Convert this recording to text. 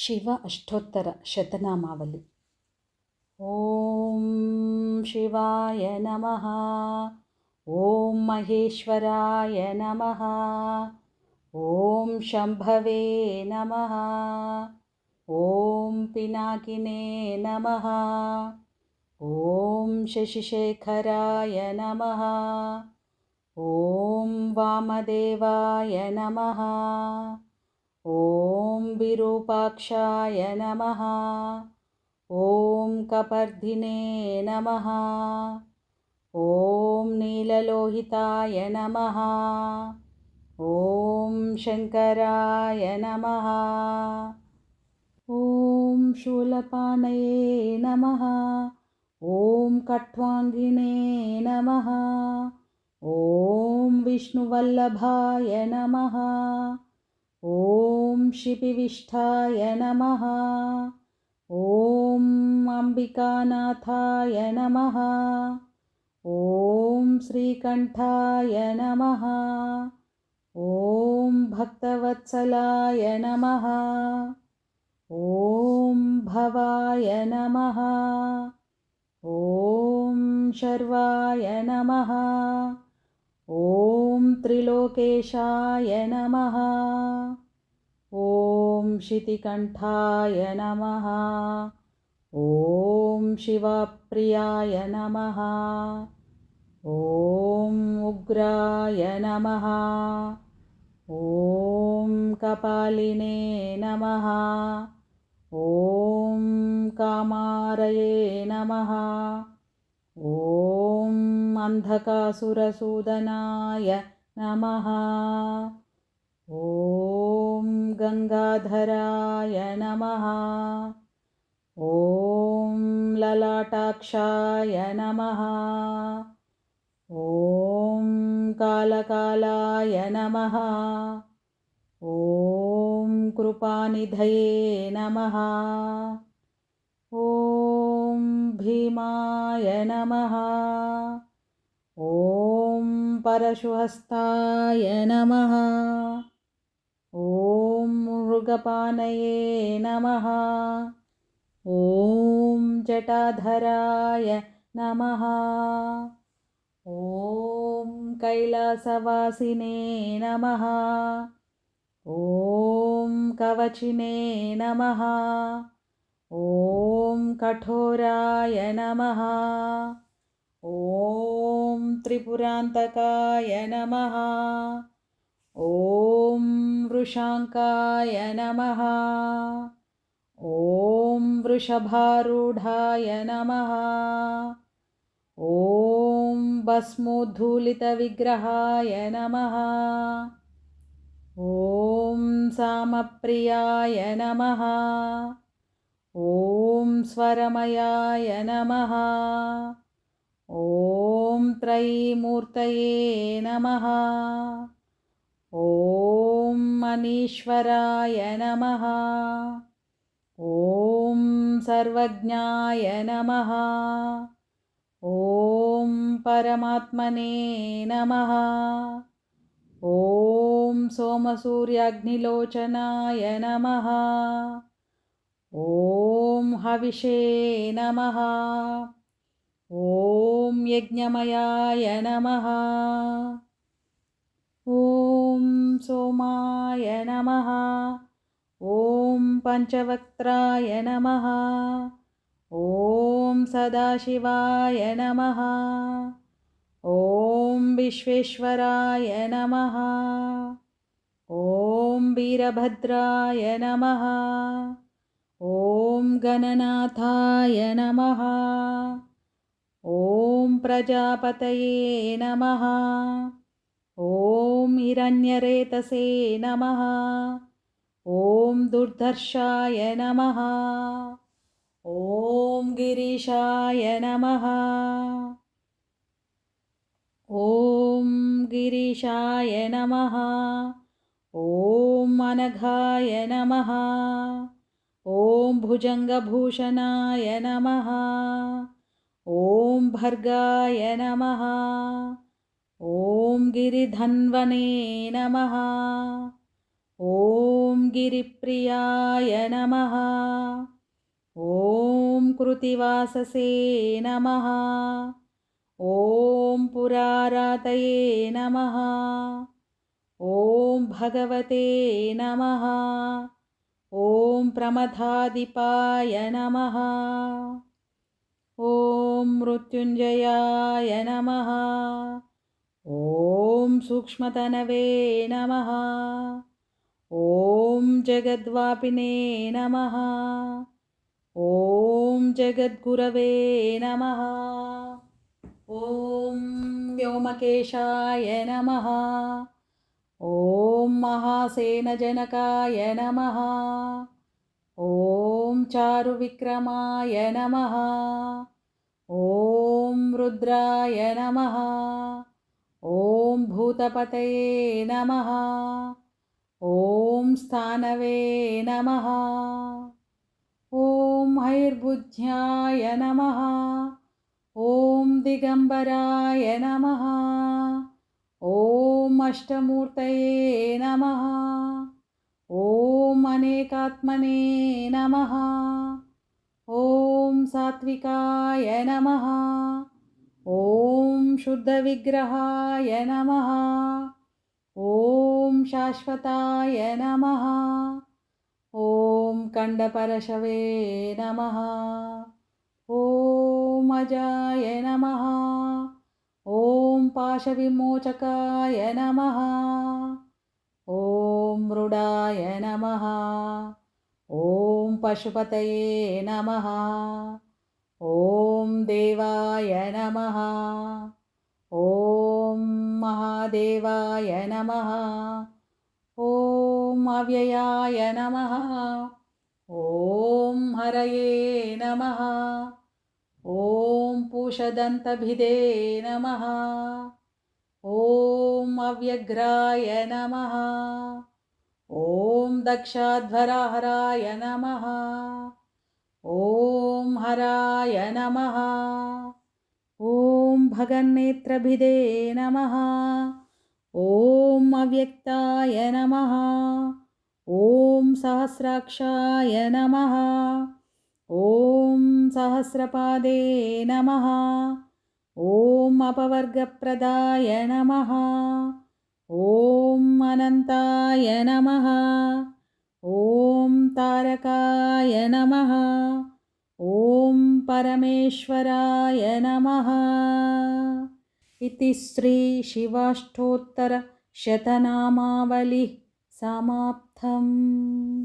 शिव अष्टोत्तरशतनामावलि ॐ शिवाय नमः ॐ महेश्वराय नमः ॐ शम्भवे नमः ॐ पिनाकिने नमः ॐ शशिशेखराय नमः ॐ वामदेवाय नमः ॐ विरूपाक्षाय नमः। ॐ कपर्धिने नमः। ॐ नीललोहिताय नमः। ॐ शङ्कराय नमः। ॐ शूलपाणये नमः। ॐ कट्वाङ्गिने नमः। ॐ विष्णुवल्लभाय नमः ॐ शिपिविष्ठाय नमः। ॐ अम्बिकानाथाय नमः। ॐ श्रीकण्ठाय नमः। ॐ भक्तवत्सलाय नमः। ॐ भवाय नमः। ॐ शर्वाय नमः ॐ त्रिलोकेशाय नमः। ॐ शितिकण्ठाय नमः। ॐ शिवप्रियाय नमः। ॐ उग्राय नमः। ॐ कपालिने नमः। ॐ कामारये नमः। ॐ अन्धकासुरसूदनाय नमः। ॐ गङ्गाधराय नमः। ॐ ललाटाक्षाय नमः। ॐ कालकालाय नमः। ॐ कृपानिधये नमः। ॐ भीमाय नमः ॐ परशुहस्ताय नमः। ॐ मृगपानये नमः। ॐ जटाधराय नमः। ॐ कैलासवासिने नमः। ॐ कवचिने नमः। ॐ कठोराय नमः ॐ त्रिपुरान्तकाय नमः। ॐ वृषाङ्काय नमः। ॐ वृषभारूढाय नमः। ॐ भस्मोद्धूलितविग्रहाय नमः। ॐ सामप्रियाय नमः। ॐ स्वरमयाय नमः ॐ त्रयीमूर्तये नमः। ॐ मनीश्वराय नमः। ॐ सर्वज्ञाय नमः। ॐ परमात्मने नमः। ॐ सोमसूर्याग्निलोचनाय नमः। ॐ हविषे नमः ॐ यज्ञमयाय नमः। ॐ सोमाय नमः। ॐ पञ्चवक्त्राय नमः। ॐ सदाशिवाय नमः। ॐ विश्वेश्वराय नमः। ॐ वीरभद्राय नमः। ॐ गणनाथाय नमः ॐ प्रजापतये नमः। ॐ हिरण्यरेतसे नमः। ॐ दुर्धर्षाय नमः। ॐ गिरीशाय नमः। ॐ गिरीशाय नमः। ॐ अनघाय नमः। ॐ भुजङ्गभूषणाय नमः ॐ भर्गाय नमः। ॐ गिरिधन्वने नमः। ॐ गिरिप्रियाय नमः। ॐ कृतिवाससे नमः। ॐ पुरारातये नमः। ॐ भगवते नमः। ॐ प्रमथादिपाय नमः ॐ मृत्युञ्जयाय नमः। ॐ सूक्ष्मतनवे नमः। ॐ जगद्वापिने नमः। ॐ जगद्गुरवे नमः। ॐ व्योमकेशाय नमः। ॐ महासेनजनकाय नमः। ॐ चारुविक्रमाय नमः ॐ रुद्राय नमः। ॐ भूतपतये नमः। ॐ स्थानवे नमः। ॐ हैर्बुद्ध्याय नमः। ॐ दिगम्बराय नमः। ॐ अष्टमूर्तये नमः। ॐ अनेकात्मने नमः ॐ सात्विकाय नमः। ॐ शुद्धविग्रहाय नमः। ॐ शाश्वताय नमः। ॐ कण्डपरशवे नमः। ॐ अजाय नमः। ॐ पाशविमोचकाय नमः। ॐ मृडाय नमः पशुपतये नमः। ॐ देवाय नमः। ॐ महादेवाय नमः। ॐ अव्ययाय नमः। ॐ हरये नमः। ॐ पूषदन्तभिदे नमः। ॐ अव्यग्राय नमः ॐ दक्षाध्वराहराय नमः। ॐ हराय नमः। ॐ भगन्नेत्रभिदे नमः। ॐ अव्यक्ताय नमः। ॐ सहस्राक्षाय नमः। ॐ सहस्रपादे नमः। ॐ अपवर्गप्रदाय नमः ॐ अनन्ताय नमः। ॐ तारकाय नमः। ॐ परमेश्वराय नमः। इति श्रीशिवाष्टोत्तरशतनामावलिः समाप्तम्